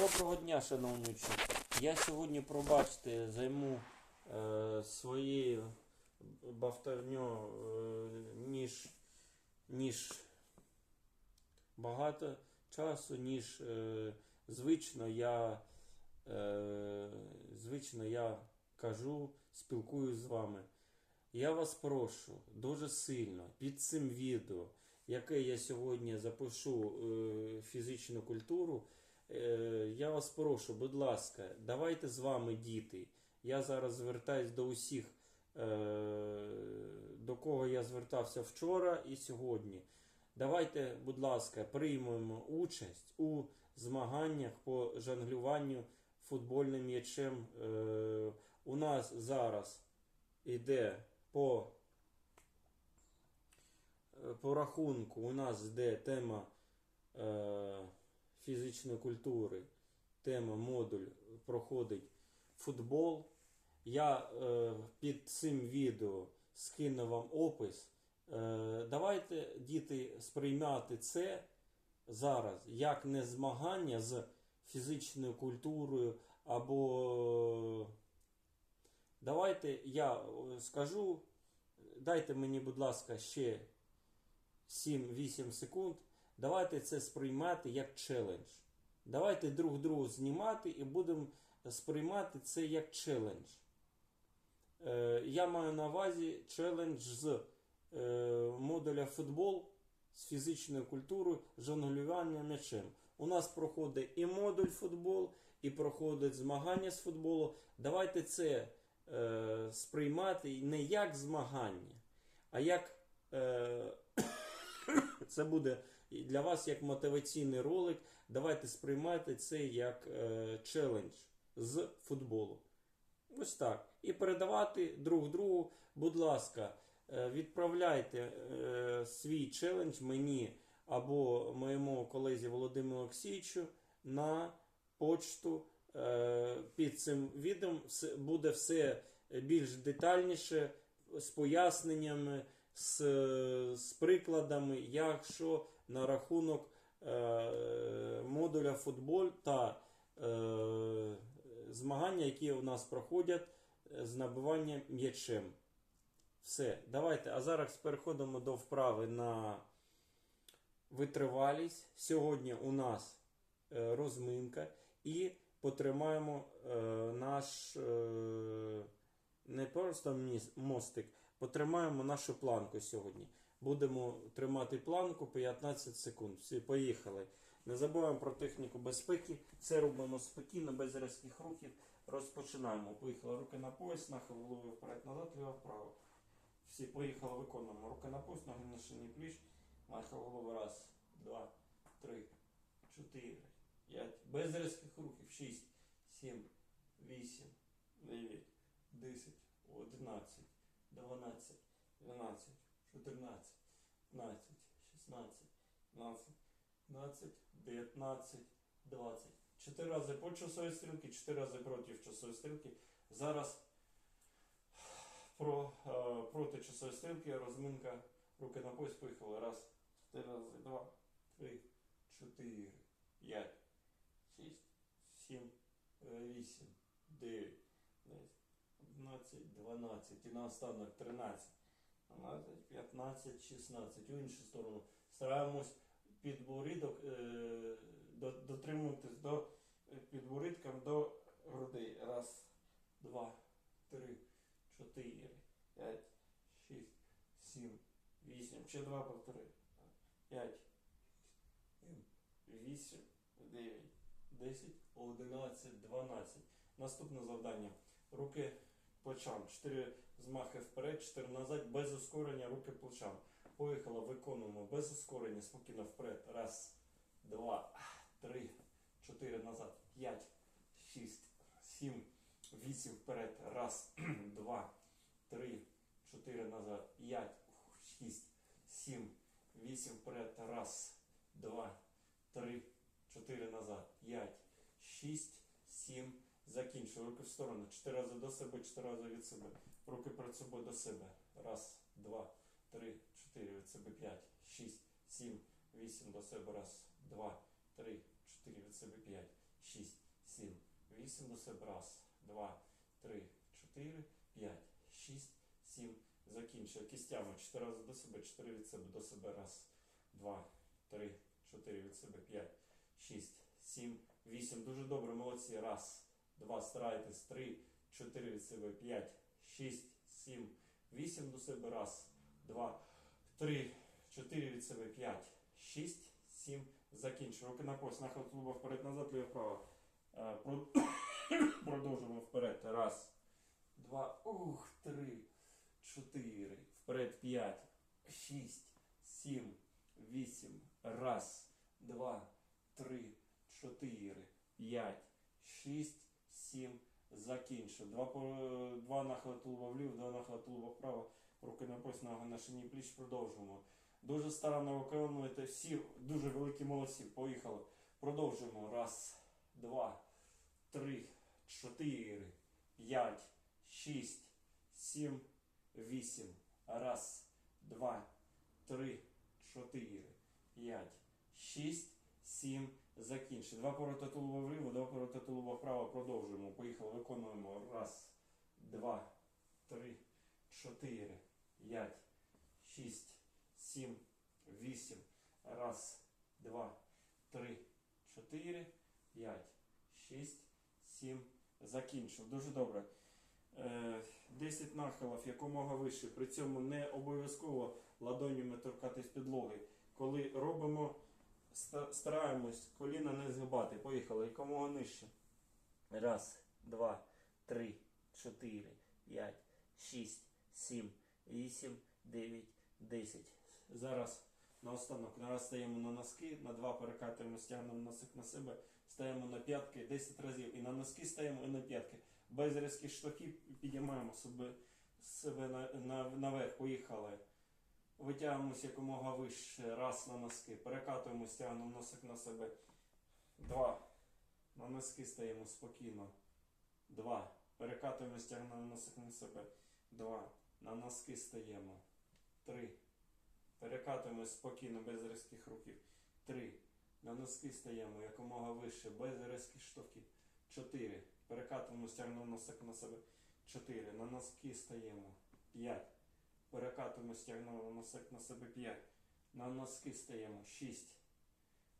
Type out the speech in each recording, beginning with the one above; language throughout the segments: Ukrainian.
Доброго дня, шановні. Я сьогодні, пробачте, займу е, своєю бавтарньо е, ніж, ніж багато часу, ніж е, звично я, е, звично я кажу, спілкуюсь з вами. Я вас прошу дуже сильно під цим відео, яке я сьогодні запишу е, фізичну культуру. Е, Я вас прошу, будь ласка, давайте з вами, діти. Я зараз звертаюсь до усіх, е, до кого я звертався вчора і сьогодні. Давайте, будь ласка, приймемо участь у змаганнях по жонглюванню футбольним м'ячем. Е, У нас зараз іде по, по рахунку, у нас йде тема. Фізичної культури, тема модуль проходить футбол. Я е, під цим відео скину вам опис. Е, давайте, діти, сприймати це зараз як не змагання з фізичною культурою або. Давайте я е, скажу. Дайте мені, будь ласка, ще 7-8 секунд. Давайте це сприймати як челендж. Давайте друг другу знімати і будемо сприймати це як челендж. Е, я маю на увазі челендж з е, модуля футбол з фізичною культурою жонглювання м'ячем. У нас проходить і модуль футбол, і проходить змагання з футболу. Давайте це е, сприймати не як змагання, а як е, це буде і для вас як мотиваційний ролик. Давайте сприймайте це як е, челендж з футболу. Ось так. І передавати друг другу, будь ласка, е, відправляйте е, свій челендж мені або моєму колезі Володимиру Олексійовичу на почту. Е, під цим відео буде все більш детальніше з поясненнями, з, з прикладами, якщо на рахунок е, модуля футболь та е, змагання, які у нас проходять з набиванням м'ячем. Все, давайте. А зараз переходимо до вправи на витривалість. Сьогодні у нас е, розминка і потримаємо е, наш е, не просто мостик, потримаємо нашу планку сьогодні. Будемо тримати планку 15 секунд. Всі, поїхали. Не забуваємо про техніку безпеки. Це робимо спокійно, без різких рухів. Розпочинаємо. Поїхали руки на пояс, нахил голови вперед, назад, ліво, вправо. Всі поїхали, виконуємо. Руки на пояс, ноги на шині пліч. Нахил голови. Раз, два, три, чотири, п'ять. Без різких рухів. Шість, сім, вісім, дев'ять, десять, одинадцять, дванадцять, дванадцять, чотирнадцять, п'ятнадцять, шістнадцять, п'ятнадцять, 15, 19, 20. Чотири рази по часовій стрілці, чотири рази проти часової стрілки. Зараз про, е, проти часової стрілки розминка руки на пояс поїхали. Раз, чотири рази, два, три, чотири, п'ять, шість, сім, е, вісім, дев'ять, десять, одинадцять, дванадцять. І наостанок 13, 12, 15, 16. У іншу сторону. Стараємось підборідок е, до- дотримуватись до е, підборідком до грудей. Раз, два, три, чотири, п'ять, шість, сім, вісім. Ще два повтори. П'ять, вісім, дев'ять, десять, одинадцять, дванадцять. Наступне завдання. Руки плечам. Чотири змахи вперед, чотири назад, без ускорення, руки плечам. Поїхала, виконуємо без ускорення, спокійно вперед. Раз, два, три, чотири назад, п'ять, шість, сім, вісім вперед. Раз, два, три, чотири назад, п'ять, шість, сім, вісім вперед. Раз, два, три, чотири назад, п'ять, шість, сім. Закінчую. Руки в сторону. Чотири рази до себе, чотири рази від себе. Руки перед собою до себе. Раз, два, три, чотири від себе, п'ять, шість, сім, вісім до себе. Раз, два, три, чотири від себе, п'ять, шість, сім, вісім до себе. Раз, два, три, чотири, п'ять, шість, сім. Закінчує кістями. Чотири рази до себе, чотири від себе до себе. Раз, два, три, чотири від себе, п'ять, шість, сім, вісім. Дуже добре, молодці. Раз, два, старайтесь, три, чотири від себе, п'ять, шість, сім, вісім до себе. Раз, два, три, чотири від себе, п'ять, шість, сім. Закінчуємо. Руки на пояс, нахил тулуба вперед, назад, ліво вправо. Е, Продовжуємо вперед. Раз, два, ух, три, чотири. Вперед, п'ять, шість, сім, вісім. Раз, два, три, чотири, п'ять, шість, сім. Закінчив. Два, два нахили тулуба вліво, два нахили тулуба вправо. Руки на пояс, ноги на шині пліч. Продовжуємо. Дуже старанно виконуєте всі дуже великі молодці. Поїхали. Продовжуємо. Раз, два, три, чотири, п'ять, шість, сім, вісім. Раз, два, три, чотири, п'ять, шість, сім. Закінчили. Два повороти тулуба вліво, два повороти тулуба вправо. Продовжуємо. Поїхали. Виконуємо. Раз, два, три, чотири, п'ять, шість, сім, вісім. Раз, два, три, чотири, п'ять, шість, сім. Закінчив. Дуже добре. Е, 10 нахилів якомога вище. При цьому не обов'язково ладонями торкатись підлоги. Коли робимо, стараємось коліна не згибати. Поїхали. Якомога нижче. Раз, два, три, чотири, п'ять, шість, сім, вісім, дев'ять, десять. Зараз наостанок нараз стаємо на носки, на два перекатуємо, стягнемо носик на себе, стаємо на п'ятки 10 разів. І на носки стаємо, і на п'ятки. Без різких штовхів підіймаємо себе, себе на, на, наверх. Поїхали. Витягуємося якомога вище. Раз на носки. Перекатуємо, стягнемо носик на себе. Два. На носки стаємо спокійно. Два. Перекатуємо, стягнемо носик на себе. Два. На носки стаємо. Три. Перекатуємо спокійно, без різких рухів. Три. На носки стаємо якомога вище, без різких штовхів. Чотири. Перекатуємо, стягнемо носик на себе. Чотири. На носки стаємо. П'ять. Перекатуємо, стягнемо носик на себе. П'ять. На носки стаємо. Шість.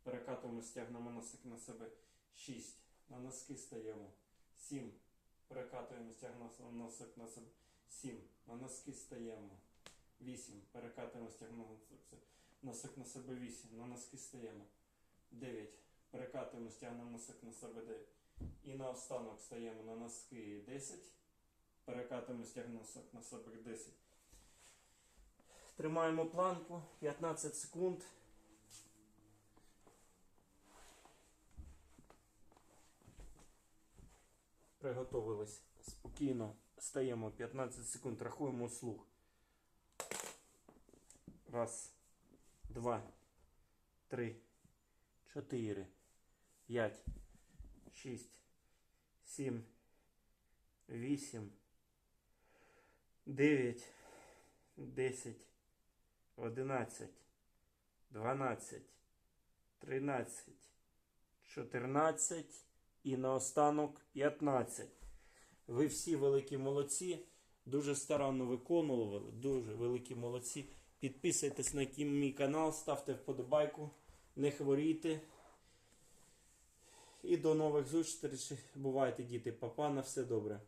Перекатуємо, стягнемо носик на себе. Шість. На носки стаємо. Сім. Перекатуємо, стягнемо носик на себе. Сім. На носки стаємо. 8. Перекатуємо, стягнемо носик на себе 8. На носки стаємо. 9. Перекатуємо, стягнемо носик на себе 9. І на останок стаємо на носки 10. Перекатуємо, стягнемо носик на себе 10. Тримаємо планку 15 секунд. Приготовились. Спокійно стаємо 15 секунд, рахуємо слух. Раз, два, три, чотири, п'ять, шість, сім, вісім, дев'ять, десять, одинадцять, дванадцять, тринадцять, чотирнадцять і наостанок п'ятнадцять. Ви всі великі молодці. Дуже старанно виконували, дуже великі молодці. Підписуйтесь на мій канал, ставте вподобайку, не хворійте. І до нових зустрічей. Бувайте, діти, папа, на все добре.